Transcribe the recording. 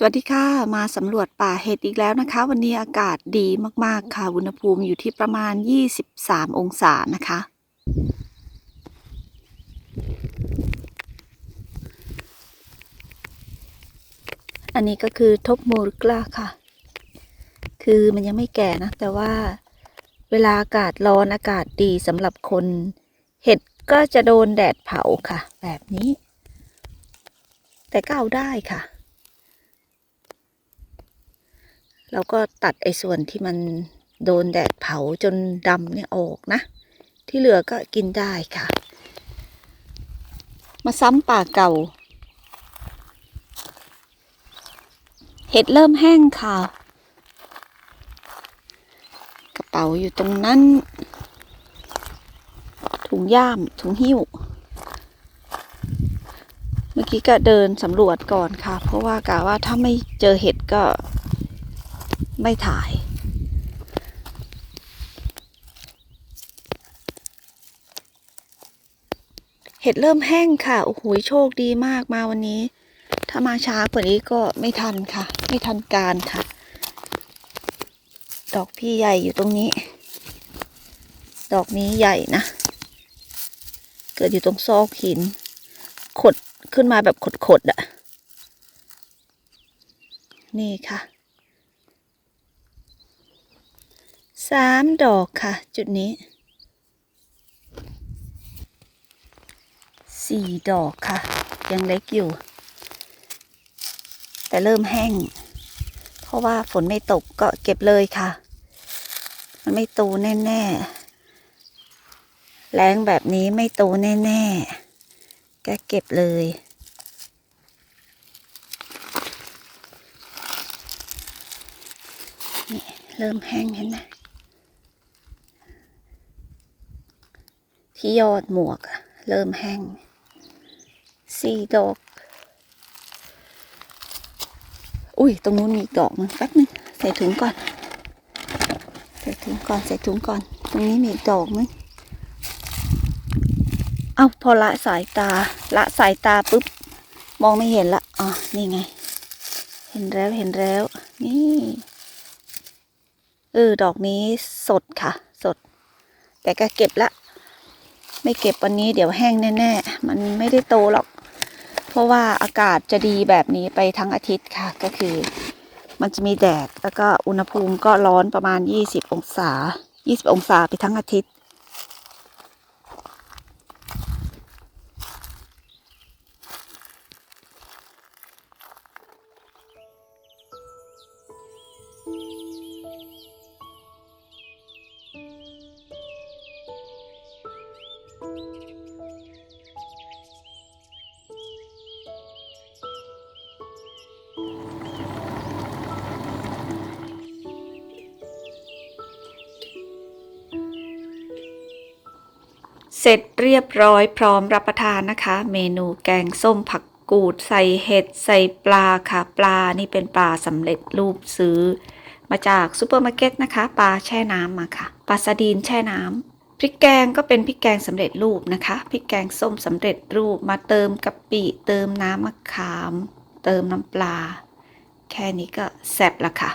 สวัสดีค่ะ มาสำรวจป่าเห็ดอีกแล้วนะคะ วันนี้อากาศดีมากๆค่ะ อุณหภูมิอยู่ที่ประมาณ 23 องศานะคะ อันนี้ก็คือทบมูรกล้าค่ะ คือมันยังไม่แก่นะ แต่ว่าเวลาอากาศร้อนอากาศดีสำหรับคน เห็ดก็จะโดนแดดเผาค่ะ แบบนี้ แต่ก็เอาได้ค่ะ เราก็ตัดไอ้ส่วนที่มันโดนแดดเผาจนดำเนี่ยออกนะ ที่เหลือก็กินได้ค่ะ มาซ้ำป่าเก่า เห็ดเริ่มแห้งค่ะ กระเป๋าอยู่ตรงนั้น ถุงย่าม ถุงหิ้ว เมื่อกี้ก็เดินสำรวจก่อนค่ะ เพราะว่ากะว่าถ้าไม่เจอเห็ดก็ ไม่ถ่าย เห็ดเริ่มแห้งค่ะ โอ้โหโชคดีมากมาวันนี้ ถ้ามาช้ากว่านี้ก็ไม่ทันค่ะ ไม่ทันการค่ะ ดอกพี่ใหญ่อยู่ตรงนี้ ดอกนี้ใหญ่นะ เกิดอยู่ตรงซอกหิน ขดขึ้นมาแบบขดๆอะ่ะ นี่ค่ะ สามดอกค่ะ จุดนี้สี่ดอกค่ะ ยังเล็กอยู่ แต่เริ่มแห้ง เพราะว่าฝนไม่ตกก็เก็บเลยค่ะ มันไม่โตแน่ๆแรงแบบนี้ไม่โตแน่ๆก็เก็บเลยนี่เริ่มแห้งเห็นไหม ที่ยอดหมวก เริ่มแห้งสี่ดอก อุ้ย ตรงนู้นมีอีกดอกหนึงแป๊บนึงใส่ถุงก่อน ใส่ถุงก่อน ใส่ถุงก่อน ตรงนี้มีอีกดอกนึงเอาพอละสายตา ละสายตาปุ๊บ มองไม่เห็นละ อ๋อ นี่ไง เห็นแล้ว เห็นแล้ว นี่ เออ ดอกนี้สดค่ะ สด แต่ก็เก็บละ ไม่เก็บวันนี้เดี๋ยวแห้งแน่ๆ มันไม่ได้โตหรอก เพราะว่าอากาศจะดีแบบนี้ไปทั้งอาทิตย์ค่ะ ก็คือ มันจะมีแดดแล้วก็อุณหภูมิก็ร้อนประมาณ 20 องศา 20 องศาไปทั้งอาทิตย์ เสร็จเรียบร้อยพร้อมรับประทานนะคะ เมนูแกงส้มผักกูดใส่เห็ดใส่ปลาค่ะ ปลานี่เป็นปลาสำเร็จรูปซื้อ มาจากซูเปอร์มาร์เก็ตนะคะ ปลาแช่น้ำมาค่ะปลาสดีนแช่น้ำพริกแกงก็เป็นพริกแกงสำเร็จรูปนะคะพริกแกงส้มสำเร็จรูปมาเติมกะปิเติมน้ำมะขาม เติมน้ำปลา แค่นี้ก็แซ่บละค่ะ